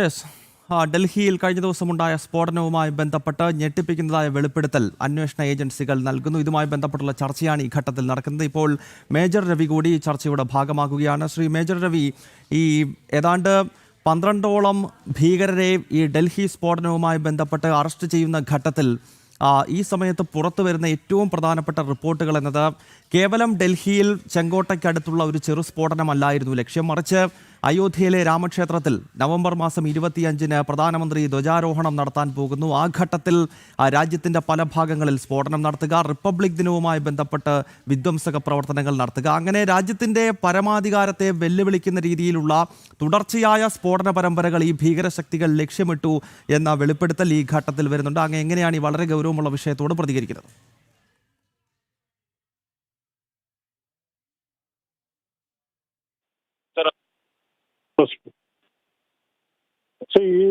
Yes ഡൽഹിയിൽ കഴിഞ്ഞ ദിവസമുണ്ടായ സ്ഫോടനവുമായി ബന്ധപ്പെട്ട് ഞെട്ടിപ്പിക്കുന്നതായ വെളിപ്പെടുത്തൽ അന്വേഷണ ഏജൻസികൾ നൽകുന്നു. ഇതുമായി ബന്ധപ്പെട്ടുള്ള ചർച്ചയാണ് ഈ ഘട്ടത്തിൽ നടക്കുന്നത്. ഇപ്പോൾ മേജർ രവി കൂടി ഈ ചർച്ചയുടെ ഭാഗമാകുകയാണ്. ശ്രീ മേജർ രവി ഈ ഏതാണ്ട് പന്ത്രണ്ടോളം ഭീകരരെ ഈ ഡൽഹി സ്ഫോടനവുമായി ബന്ധപ്പെട്ട് അറസ്റ്റ് ചെയ്യുന്ന ഘട്ടത്തിൽ ഈ സമയത്ത് പുറത്തു വരുന്ന ഏറ്റവും പ്രധാനപ്പെട്ട റിപ്പോർട്ടുകൾ എന്നത് കേവലം ഡൽഹിയിൽ ചെങ്കോട്ടയ്ക്കടുത്തുള്ള ഒരു ചെറു സ്ഫോടനമല്ലായിരുന്നു ലക്ഷ്യം. മറിച്ച് അയോധ്യയിലെ രാമക്ഷേത്രത്തിൽ നവംബർ മാസം ഇരുപത്തിയഞ്ചിന് പ്രധാനമന്ത്രി ധ്വജാരോഹണം നടത്താൻ പോകുന്നു. ആ ഘട്ടത്തിൽ രാജ്യത്തിന്റെ പല ഭാഗങ്ങളിൽ സ്ഫോടനം നടത്തുക റിപ്പബ്ലിക് ദിനവുമായി ബന്ധപ്പെട്ട് വിധ്വംസക പ്രവർത്തനങ്ങൾ നടത്തുക. അങ്ങനെ രാജ്യത്തിന്റെ പരമാധികാരത്തെ വെല്ലുവിളിക്കുന്ന രീതിയിലുള്ള തുടർച്ചയായ സ്ഫോടന പരമ്പരകൾ ഈ ഭീകരശക്തികൾ ലക്ഷ്യമിട്ടു എന്ന വെളിപ്പെടുത്തൽ ഈ ഘട്ടത്തിൽ വരുന്നുണ്ട്. അങ്ങനെ എങ്ങനെയാണ് ഈ വളരെ ഗൗരവമുള്ള വിഷയത്തോട് പ്രതികരിക്കുന്നത്? പക്ഷേ ഈ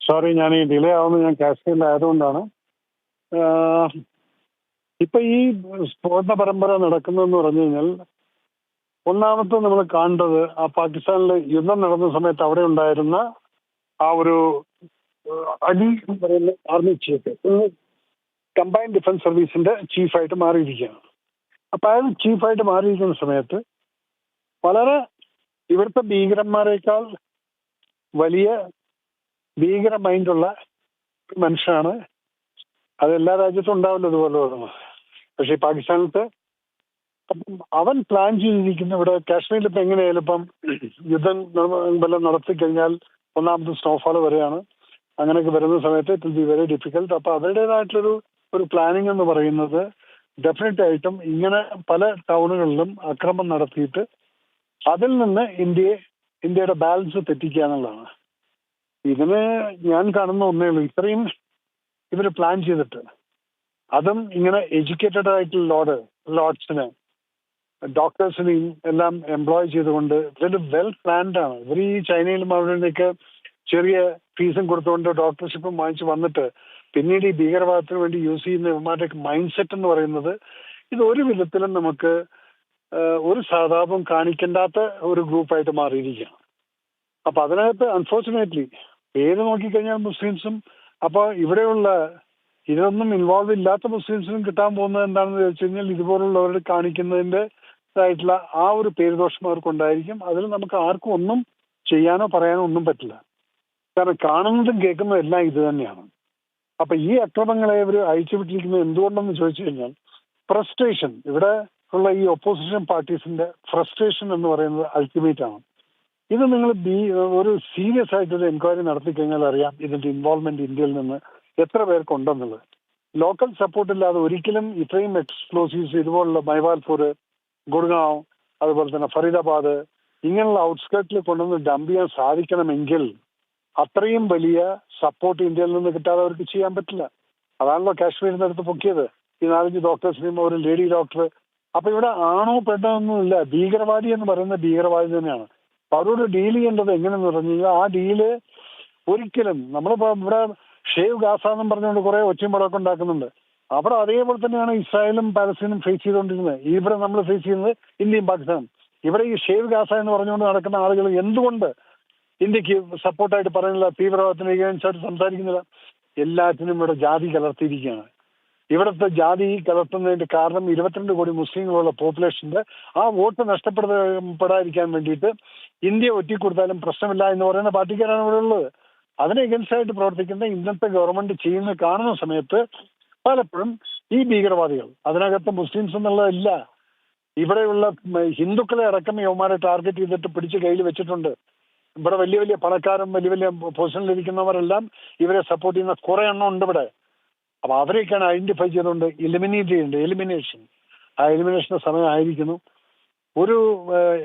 സോറി ഞാൻ ഈ ഡിലേ ആവുന്നത് ഞാൻ കാശ്മീരിലായതുകൊണ്ടാണ് ഇപ്പൊ ഈ സ്ഫോടന പരമ്പര നടക്കുന്നതെന്ന് പറഞ്ഞു കഴിഞ്ഞാൽ ഒന്നാമത്തെ നമ്മൾ കാണേണ്ടത് ആ പാകിസ്ഥാനിൽ യുദ്ധം നടന്ന സമയത്ത് അവിടെ ഉണ്ടായിരുന്ന ആ ഒരു അലി എന്ന് പറയുന്ന ആർമി ചീഫ് ഇന്ന് കമ്പൈൻഡ് ഡിഫൻസ് സർവീസിന്റെ ചീഫായിട്ട് മാറിയിരിക്കുകയാണ്. അപ്പൊ അയാൾ ചീഫായിട്ട് മാറിയിരിക്കുന്ന സമയത്ത് വളരെ ഇവിടുത്തെ ഭീകരന്മാരെക്കാൾ വലിയ ഭീകര മൈൻഡുള്ള മനുഷ്യനാണ്. അത് എല്ലാ രാജ്യത്തും ഉണ്ടാവില്ല ഇതുപോലെ തോന്നുന്നു പക്ഷേ പാകിസ്ഥാനത്ത് അവൻ പ്ലാൻ ചെയ്തിരിക്കുന്ന ഇവിടെ കാശ്മീരിൽ ഇപ്പം എങ്ങനെയായാലും ഇപ്പം യുദ്ധം വല്ലതും നടത്തി കഴിഞ്ഞാൽ ഒന്നാമത് സ്നോഫാൾ വരെയാണ്. അങ്ങനെയൊക്കെ വരുന്ന സമയത്ത് it will be very difficult അപ്പൊ അവരുടേതായിട്ടൊരു ഒരു പ്ലാനിങ് എന്ന് പറയുന്നത് ഡെഫിനറ്റ് ആയിട്ടും ഇങ്ങനെ പല ടൗണുകളിലും അക്രമം നടത്തിയിട്ട് അതിൽ നിന്ന് ഇന്ത്യയെ ഇന്ത്യയുടെ ബാലൻസ് തെറ്റിക്കുക എന്നുള്ളതാണ്. ഇതിന് ഞാൻ കാണുന്ന ഒന്നേ ഉള്ളൂ. ഇത്രയും ഇവർ പ്ലാൻ ചെയ്തിട്ട് അതും ഇങ്ങനെ എഡ്യൂക്കേറ്റഡ് ആയിട്ടുള്ള ലോഡ് ലോഡ്സിനെ ഡോക്ടേഴ്സിനെയും എല്ലാം എംപ്ലോയ് ചെയ്തുകൊണ്ട് ഇതൊരു വെൽ പ്ലാൻഡ് ആണ്. ഇവർ ഈ ചൈനയിലും അവിടെയൊക്കെ ചെറിയ ഫീസും കൊടുത്തുകൊണ്ട് ഡോക്ടർഷിപ്പും വാങ്ങിച്ച് വന്നിട്ട് പിന്നീട് ഈ ഭീകരവാദത്തിന് വേണ്ടി യൂസ് ചെയ്യുന്ന ഇവന്മാരുടെ മൈൻഡ് സെറ്റ് എന്ന് പറയുന്നത് ഇത് ഒരു വിധത്തിലും നമുക്ക് ഒരു സഹതാപം കാണിക്കണ്ടാത്ത ഒരു ഗ്രൂപ്പായിട്ട് മാറിയിരിക്കുകയാണ്. അപ്പൊ അതിനകത്ത് അൺഫോർച്ചുനേറ്റ്ലി പേര് നോക്കിക്കഴിഞ്ഞാൽ മുസ്ലിംസും അപ്പൊ ഇവിടെയുള്ള ഇതൊന്നും ഇൻവോൾവ് ഇല്ലാത്ത മുസ്ലിംസിനും കിട്ടാൻ പോകുന്നത് എന്താണെന്ന് ചോദിച്ചു കഴിഞ്ഞാൽ ഇതുപോലുള്ളവർ കാണിക്കുന്നതിന്റെ ഇതായിട്ടുള്ള ആ ഒരു പേരുദോഷം അവർക്കുണ്ടായിരിക്കും. അതിൽ നമുക്ക് ആർക്കും ഒന്നും ചെയ്യാനോ പറയാനോ ഒന്നും പറ്റില്ല. കാരണം കാണുന്നതും കേൾക്കുന്നതും എല്ലാം ഇത് തന്നെയാണ്. അപ്പൊ ഈ അക്രമങ്ങളെ ഇവർ അയച്ചുവിട്ടിരിക്കുന്നത് എന്തുകൊണ്ടെന്ന് ചോദിച്ചു കഴിഞ്ഞാൽ ഫ്രസ്ട്രേഷൻ ഇവിടെ ഉള്ള ഈ ഒപ്പോസിഷൻ പാർട്ടീസിന്റെ ഫ്രസ്ട്രേഷൻ എന്ന് പറയുന്നത് അൾട്ടിമേറ്റ് ആണ്. ഇത് നിങ്ങൾ ബി ഒരു സീരിയസ് ആയിട്ടൊരു എൻക്വയറി നടത്തി കഴിഞ്ഞാൽ അറിയാം ഇതിന്റെ ഇൻവോൾവ്മെന്റ് ഇന്ത്യയിൽ നിന്ന് എത്ര പേർക്കുണ്ടെന്നുള്ളത്. ലോക്കൽ സപ്പോർട്ട് ഇല്ലാതെ ഒരിക്കലും ഇത്രയും എക്സ്പ്ലോസീവ്സ് ഇതുപോലുള്ള മൈവാൽപൂർ ഗുഡ്ഗാവ് അതുപോലെ തന്നെ ഫരീദാബാദ് ഇങ്ങനെയുള്ള ഔട്ട്സ്കേർട്ടിൽ കൊണ്ടുവന്ന് ഡംപ് ചെയ്യാൻ സാധിക്കണമെങ്കിൽ അത്രയും വലിയ സപ്പോർട്ട് ഇന്ത്യയിൽ നിന്ന് കിട്ടാതെ അവർക്ക് ചെയ്യാൻ പറ്റില്ല. അതാണല്ലോ കാശ്മീരിന്റെ അടുത്ത് പൊക്കിയത്. ഈ നാലഞ്ച് ഡോക്ടേഴ്സിനെയും ഒരു ലേഡി ഡോക്ടർ അപ്പൊ ഇവിടെ ആണോ പെണ്ണോ ഒന്നുമില്ല ഭീകരവാദി എന്ന് പറയുന്ന ഭീകരവാദി തന്നെയാണ്. അപ്പൊ അവരോട് ഡീൽ ചെയ്യേണ്ടത് എങ്ങനെയെന്ന് പറഞ്ഞു കഴിഞ്ഞാൽ ആ ഡീൽ ഒരിക്കലും നമ്മളിപ്പോ ഇവിടെ ഷേവ് ഗാസ എന്നും പറഞ്ഞുകൊണ്ട് കുറെ ഒച്ചയും പടമൊക്കെ ഉണ്ടാക്കുന്നുണ്ട്. അവിടെ അതേപോലെ തന്നെയാണ് ഇസ്രായേലും പാലസ്തീനും ഫേസ് ചെയ്തുകൊണ്ടിരുന്നത്. ഇവിടെ നമ്മൾ ഫേസ് ചെയ്യുന്നത് ഇന്ത്യയും പാകിസ്ഥാനും. ഇവിടെ ഈ ഷേവ് ഗാസ എന്ന് പറഞ്ഞുകൊണ്ട് നടക്കുന്ന ആളുകൾ എന്തുകൊണ്ട് ഇന്ത്യയ്ക്ക് സപ്പോർട്ടായിട്ട് പറയുന്നില്ല? തീവ്രവാദത്തിന് ആയിട്ട് സംസാരിക്കുന്നില്ല. എല്ലാത്തിനും ഇവിടെ ജാതി കലർത്തിയിരിക്കുകയാണ്. ഇവിടുത്തെ ജാതി കലർത്തുന്നതിന്റെ കാരണം ഇരുപത്തിരണ്ട് കോടി മുസ്ലിങ്ങളുള്ള പോപ്പുലേഷന്റെ ആ വോട്ട് നഷ്ടപ്പെടാതിരിക്കാൻ വേണ്ടിയിട്ട് ഇന്ത്യ ഒറ്റിക്കൊടുത്താലും പ്രശ്നമില്ല എന്ന് പറയുന്ന പാർട്ടിക്കാരാണ് ഇവിടെ ഉള്ളത്. അതിന് against ആയിട്ട് പ്രവർത്തിക്കുന്ന ഇന്നത്തെ ഗവൺമെന്റ് ചെയ്യുന്ന കാണുന്ന സമയത്ത് പലപ്പോഴും ഈ ഭീകരവാദികൾ അതിനകത്ത് മുസ്ലിംസ് എന്നുള്ളതല്ല ഇവിടെയുള്ള ഹിന്ദുക്കളെ അടക്കം യവന്മാരെ ടാർഗറ്റ് ചെയ്തിട്ട് പിടിച്ച് കയ്യിൽ വെച്ചിട്ടുണ്ട്. ഇവിടെ വലിയ വലിയ പണക്കാരും വലിയ വലിയ പൊസിഷനിലിരിക്കുന്നവരെല്ലാം ഇവരെ സപ്പോർട്ട് ചെയ്യുന്ന കുറെ എണ്ണം ഉണ്ട് ഇവിടെ. അപ്പൊ അവരെയൊക്കെയാണ് ഐഡന്റിഫൈ ചെയ്തുകൊണ്ട് എലിമിനേറ്റ് ചെയ്യുന്നുണ്ട് എലിമിനേഷൻ ആ എലിമിനേഷന്റെ സമയമായിരിക്കുന്നു ഒരു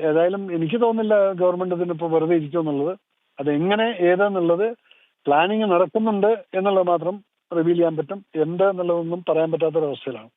ഏതായാലും എനിക്ക് തോന്നുന്നില്ല ഗവൺമെന്റ് ഇതിനിപ്പോ വെറുതെ ഇരിക്കുമെന്നുള്ളത് അത് എങ്ങനെ ഏതെന്നുള്ളത് പ്ലാനിങ് നടക്കുന്നുണ്ട് എന്നുള്ളത് മാത്രം റിവീൽ ചെയ്യാൻ പറ്റും. എന്താന്നുള്ളതൊന്നും പറയാൻ പറ്റാത്തൊരവസ്ഥയിലാണ്.